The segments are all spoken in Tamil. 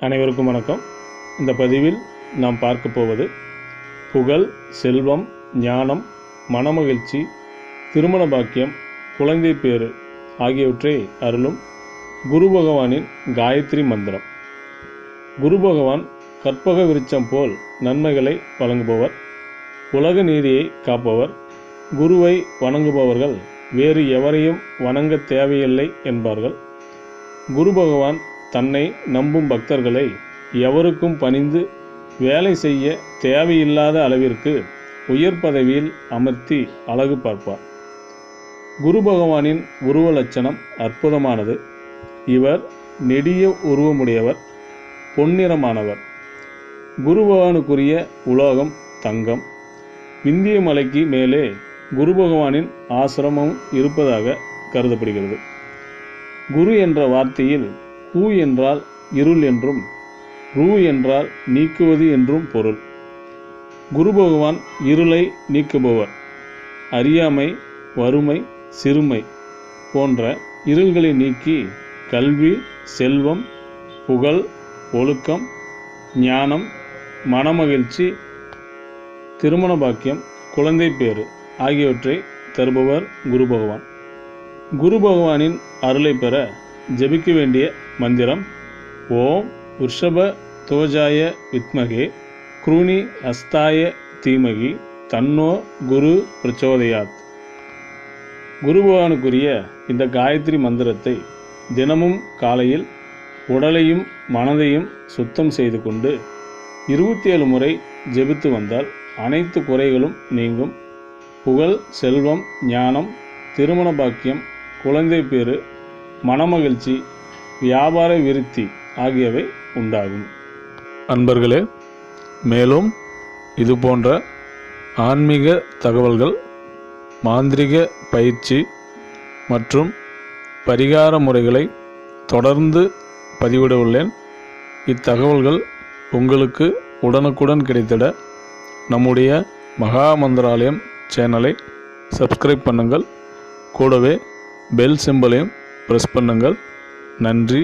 அனைவருக்கும் வணக்கம். இந்த பதிவில் நாம் பார்க்க போவது புகழ் செல்வம் ஞானம் மனமகிழ்ச்சி திருமண பாக்கியம் குழந்தை பேறு ஆகியவற்றை அருளும் குரு பகவானின் காயத்ரி மந்திரம். குரு பகவான் கற்பக விருட்சம் போல் நன்மைகளை வழங்குபவர் உலக நீதியை காப்பவர் குருவை வணங்குபவர்கள் வேறு எவரையும் வணங்க தேவையில்லை என்பார்கள். குரு பகவான் தன்னை நம்பும் பக்தர்களை எவருக்கும் பணிந்து வேலை செய்ய தேவையில்லாத அளவிற்கு உயர் பதவியில் அமர்த்தி அழகு பார்ப்பார். குரு பகவானின் உருவ லட்சணம் அற்புதமானது. இவர் நெடிய உருவமுடையவர் பொன்னிறமானவர். குரு பகவானுக்குரிய உலோகம் தங்கம். விந்திய மலைக்கு மேலே குரு பகவானின் ஆசிரமம் இருப்பதாக கருதப்படுகிறது. குரு என்ற வார்த்தையில் ஹூ என்றால் இருள் என்றும் ரூ என்றால் நீக்குவது என்றும் பொருள். குரு பகவான் இருளை நீக்குபவர் அறியாமை வறுமை சிறுமை போன்ற இருள்களை நீக்கி கல்வி செல்வம் புகழ் ஒழுக்கம் ஞானம் மனமகிழ்ச்சி திருமண பாக்கியம் குழந்தை பேறு ஆகியவற்றை தருபவர் குரு பகவான். குரு பகவானின் அருளை பெற ஜெபிக்க வேண்டிய மந்திரம் ஓம் ரிஷப தோஜாய வித்மகே குருணி அஸ்தாய தீமகி தன்னோ குரு பிரச்சோதயாத். குரு பகவானுக்குரிய இந்த காயத்ரி மந்திரத்தை தினமும் காலையில் உடலையும் மனதையும் சுத்தம் செய்து கொண்டு இருபத்தி ஏழு முறை ஜெபித்து வந்தால் அனைத்து குறைகளும் நீங்கும். புகழ் செல்வம் ஞானம் திருமண பாக்கியம் குழந்தை பேறு மனமகிழ்ச்சி வியாபார விருத்தி ஆகியவை உண்டாகும். அன்பர்களே மேலும் இது போன்ற ஆன்மீக தகவல்கள் மாந்திரிக பயிற்சி மற்றும் பரிகார முறைகளை தொடர்ந்து பதிவிட உள்ளேன் இத்தகவல்கள் உங்களுக்கு உடனுக்குடன் கிடைத்திட நம்முடைய மகா மந்திராலயம் சேனலை சப்ஸ்கிரைப் பண்ணுங்கள். கூடவே பெல் சிம்பலையும் ப்ரெஸ் பண்ணுங்கள். நன்றி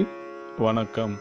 வணக்கம்.